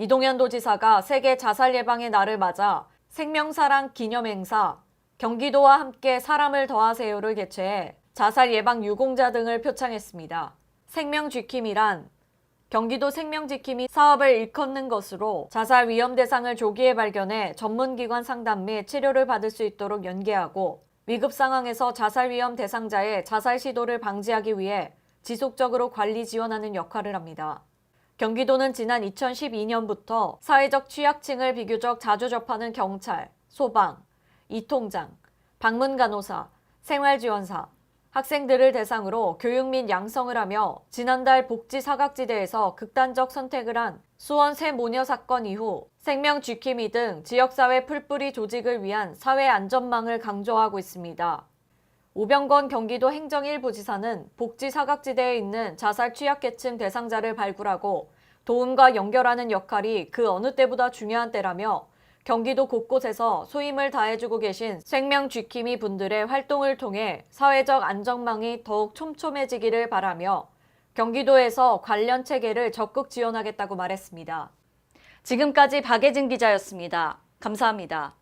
이동현 도지사가 세계 자살 예방의 날을 맞아 생명사랑 기념행사 경기도와 함께 사람을 더하세요를 개최해 자살 예방 유공자 등을 표창했습니다. 생명지킴이란 경기도 생명지킴이 사업을 일컫는 것으로 자살 위험 대상을 조기에 발견해 전문기관 상담 및 치료를 받을 수 있도록 연계하고 위급 상황에서 자살 위험 대상자의 자살 시도를 방지하기 위해 지속적으로 관리 지원하는 역할을 합니다. 경기도는 지난 2012년부터 사회적 취약층을 비교적 자주 접하는 경찰, 소방, 이통장, 방문 간호사, 생활지원사, 학생들을 대상으로 교육 및 양성을 하며 지난달 복지 사각지대에서 극단적 선택을 한 수원 새 모녀 사건 이후 생명 쥐키미 등 지역사회 풀뿌리 조직을 위한 사회 안전망을 강조하고 있습니다. 오병건 경기도 행정 1부 지사는 복지 사각지대에 있는 자살 취약계층 대상자를 발굴하고 도움과 연결하는 역할이 그 어느 때보다 중요한 때라며 경기도 곳곳에서 소임을 다해주고 계신 생명 쥐키미 분들의 활동을 통해 사회적 안전망이 더욱 촘촘해지기를 바라며 경기도에서 관련 체계를 적극 지원하겠다고 말했습니다. 지금까지 박예진 기자였습니다. 감사합니다.